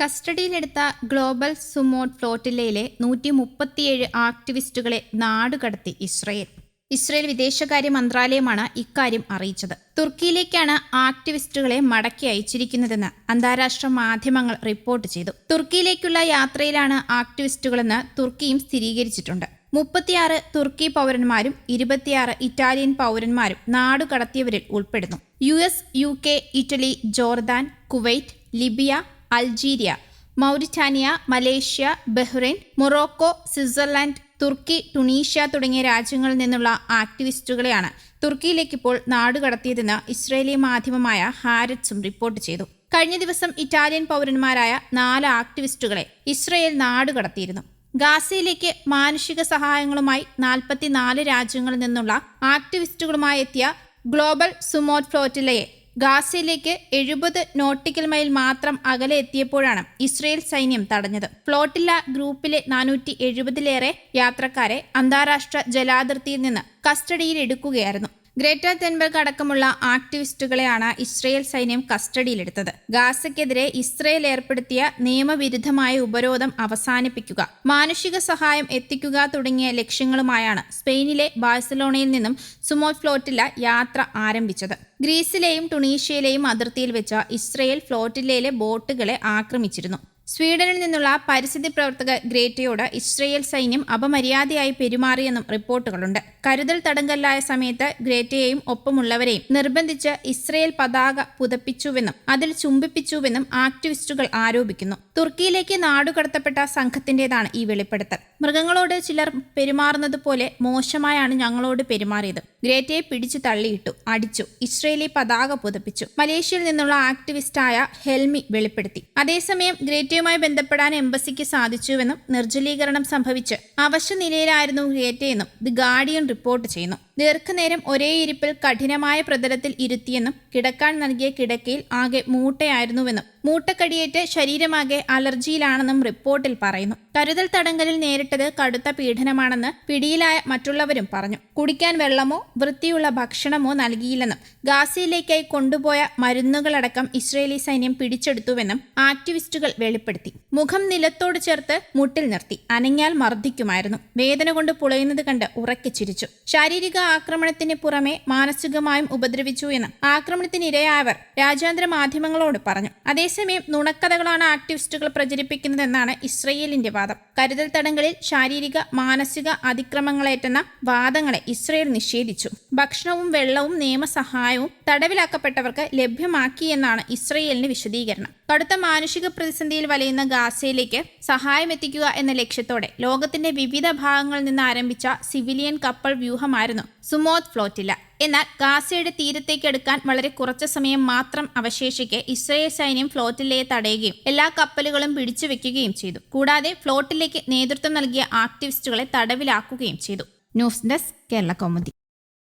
കസ്റ്റഡിയിലെടുത്ത global sumo ഫ്ലോട്ടില്ലയിലെ നൂറ്റി മുപ്പത്തിയേഴ് ആക്ടിവിസ്റ്റുകളെ നാടുകടത്തി ഇസ്രയേൽ. ഇസ്രയേൽ വിദേശകാര്യ മന്ത്രാലയമാണ് ഇക്കാര്യം അറിയിച്ചത്. തുർക്കിയിലേക്കാണ് ആക്ടിവിസ്റ്റുകളെ മടക്കി അയച്ചിരിക്കുന്നതെന്ന് അന്താരാഷ്ട്ര മാധ്യമങ്ങൾ റിപ്പോർട്ട് ചെയ്തു. തുർക്കിയിലേക്കുള്ള യാത്രയിലാണ് ആക്ടിവിസ്റ്റുകളെന്ന് തുർക്കിയും സ്ഥിരീകരിച്ചിട്ടുണ്ട്. മുപ്പത്തിയാറ് തുർക്കി പൗരന്മാരും ഇരുപത്തിയാറ് ഇറ്റാലിയൻ പൗരന്മാരും നാടുകടത്തിയവരിൽ ഉൾപ്പെടുന്നു. US UK Italy Jordan Kuwait Libya Algeria Mauritania Malaysia Bahrain Morocco Switzerland തുർക്കി ടുണീഷ്യ തുടങ്ങിയ രാജ്യങ്ങളിൽ നിന്നുള്ള ആക്ടിവിസ്റ്റുകളെയാണ് തുർക്കിയിലേക്ക് ഇപ്പോൾ നാടുകടത്തിയതെന്ന് ഇസ്രയേലി മാധ്യമമായ ഹാരറ്റ്സും റിപ്പോർട്ട് ചെയ്തു. കഴിഞ്ഞ ദിവസം ഇറ്റാലിയൻ പൗരന്മാരായ നാല് ആക്ടിവിസ്റ്റുകളെ ഇസ്രയേൽ നാടുകടത്തിയിരുന്നു ഗാസയിലേക്ക് മാനുഷിക സഹായങ്ങളുമായി നാൽപ്പത്തിനാല് രാജ്യങ്ങളിൽ നിന്നുള്ള ആക്ടിവിസ്റ്റുകളുമായി എത്തിയ ഗ്ലോബൽ സുമോട്ട് ഫ്ലോറ്റിലയെ ഗാസയിലേക്ക് എഴുപത് നോട്ടിക്കൽ മൈൽ മാത്രം അകലെ എത്തിയപ്പോഴാണ് ഇസ്രയേൽ സൈന്യം തടഞ്ഞത്. ഫ്ലോട്ടില്ല ഗ്രൂപ്പിലെ നാനൂറ്റി എഴുപതിലേറെ യാത്രക്കാരെ അന്താരാഷ്ട്ര ജലാതിർത്തിയിൽ നിന്ന് കസ്റ്റഡിയിൽ എടുക്കുകയായിരുന്നു ഗ്രേറ്റ തെൻബർഗ് അടക്കമുള്ള ആക്ടിവിസ്റ്റുകളെയാണ് ഇസ്രയേൽ സൈന്യം കസ്റ്റഡിയിലെടുത്തത്. ഗാസയ്ക്കെതിരെ ഇസ്രയേൽ ഏർപ്പെടുത്തിയ നിയമവിരുദ്ധമായ ഉപരോധം അവസാനിപ്പിക്കുക മാനുഷിക സഹായം എത്തിക്കുക തുടങ്ങിയ ലക്ഷ്യങ്ങളുമായാണ് സ്പെയിനിലെ ബാഴ്സലോണയിൽ നിന്നും സുമോ ഫ്ലോട്ടില യാത്ര ആരംഭിച്ചത്. ഗ്രീസിലെയും ടുണീഷ്യയിലെയും അതിർത്തിയിൽ വെച്ച ഇസ്രയേൽ ഫ്ലോട്ടിലയിലെ ബോട്ടുകളെ ആക്രമിച്ചിരുന്നു. സ്വീഡനിൽ നിന്നുള്ള പരിസ്ഥിതി പ്രവർത്തക ഗ്രേറ്റയോട് ഇസ്രയേൽ സൈന്യം അപമര്യാദയായി പെരുമാറിയെന്നും റിപ്പോർട്ടുകളുണ്ട്. കരുതൽ തടങ്കല്ലായ സമയത്ത് ഗ്രേറ്റയെയും ഒപ്പമുള്ളവരെയും നിർബന്ധിച്ച് ഇസ്രയേൽ പതാക പുതപ്പിച്ചുവെന്നും അതിൽ ചുംബിപ്പിച്ചുവെന്നും ആക്ടിവിസ്റ്റുകൾ ആരോപിക്കുന്നു. തുർക്കിയിലേക്ക് നാടുകടത്തപ്പെട്ട സംഘത്തിന്റേതാണ് ഈ വെളിപ്പെടുത്തൽ. മൃഗങ്ങളോട് ചിലർ പെരുമാറുന്നത് പോലെ മോശമായാണ് ഞങ്ങളോട് പെരുമാറിയത്. ഗ്രേറ്റയെ പിടിച്ചു തള്ളിയിട്ടു അടിച്ചു ഇസ്രയേലി പതാക പുതപ്പിച്ചു. മലേഷ്യയിൽ നിന്നുള്ള ആക്ടിവിസ്റ്റായ ഹെൽമി വെളിപ്പെടുത്തി. അതേസമയം ഗ്രേറ്റയുമായി ബന്ധപ്പെടാൻ എംബസിക്ക് സാധിച്ചുവെന്നും നിർജലീകരണം സംഭവിച്ച് അവശ്യ നിലയിലായിരുന്നു ഗ്രേറ്റയെന്നും ദി ഗാർഡിയൻ റിപ്പോർട്ട് ചെയ്യുന്നു. ദീർഘനേരം ഒരേ ഇരിപ്പിൽ കഠിനമായ പ്രതലത്തിൽ ഇരുത്തിയെന്നും കിടക്കാൻ നൽകിയ കിടക്കയിൽ ആകെ മൂട്ടയായിരുന്നുവെന്നും മൂട്ടക്കടിയേറ്റ് ശരീരമാകെ അലർജിയിലാണെന്നും റിപ്പോർട്ടിൽ പറയുന്നു. കരുതൽ തടങ്കലിൽ നേരിട്ടത് കടുത്ത പീഡനമാണെന്ന് പിടിയിലായ മറ്റുള്ളവരും പറഞ്ഞു. കുടിക്കാൻ വെള്ളമോ വൃത്തിയുള്ള ഭക്ഷണമോ നൽകിയില്ലെന്നും ഗാസയിലേക്കായി കൊണ്ടുപോയ മരുന്നുകളടക്കം ഇസ്രയേലി സൈന്യം പിടിച്ചെടുത്തുവെന്നും ആക്ടിവിസ്റ്റുകൾ വെളിപ്പെടുത്തി. മുഖം നിലത്തോട് ചേർത്ത് മുട്ടിൽ നിർത്തി. അനങ്ങിയാൽ മർദ്ദിക്കുമായിരുന്നു. വേദന കൊണ്ട് പുളയുന്നത് കണ്ട് ഉറക്കെ ചിരിച്ചു. ശാരീരിക ആക്രമണത്തിന് പുറമെ മാനസികമായും ഉപദ്രവിച്ചു എന്ന് ആക്രമണത്തിനിരയായവർ രാജ്യാന്തര മാധ്യമങ്ങളോട് പറഞ്ഞു. അതേസമയം നുണക്കഥകളാണ് ആക്ടിവിസ്റ്റുകൾ പ്രചരിപ്പിക്കുന്നതെന്നാണ് ഇസ്രയേലിന്റെ വാദം. കരുതൽ തടങ്കലിൽ ശാരീരിക മാനസിക അതിക്രമങ്ങളേറ്റെന്ന വാദങ്ങളെ ഇസ്രയേൽ നിഷേധിച്ചു. ഭക്ഷണവും വെള്ളവും നിയമസഹായവും തടവിലാക്കപ്പെട്ടവർക്ക് ലഭ്യമാക്കിയെന്നാണ് ഇസ്രയേലിന് വിശദീകരണം. കടുത്ത മാനുഷിക പ്രതിസന്ധിയിൽ വലയുന്ന ഗാസയിലേക്ക് സഹായമെത്തിക്കുക എന്ന ലക്ഷ്യത്തോടെ ലോകത്തിന്റെ വിവിധ ഭാഗങ്ങളിൽ നിന്ന് ആരംഭിച്ച സിവിലിയൻ കപ്പൽ വ്യൂഹമായിരുന്നു സുമോത് ഫ്ലോറ്റില്ല എന്നാൽ ഗാസയുടെ തീരത്തേക്ക് എടുക്കാൻ വളരെ കുറച്ച സമയം മാത്രം അവശേഷിക്കെ ഇസ്രയേൽ സൈന്യം ഫ്ലോട്ടിലയെ തടയുകയും എല്ലാ കപ്പലുകളും പിടിച്ചു വെക്കുകയും ചെയ്തു. കൂടാതെ ഫ്ലോട്ടിലേക്ക് നേതൃത്വം നൽകിയ ആക്ടിവിസ്റ്റുകളെ തടവിലാക്കുകയും ചെയ്തു. News desk Kerala Kaumudi.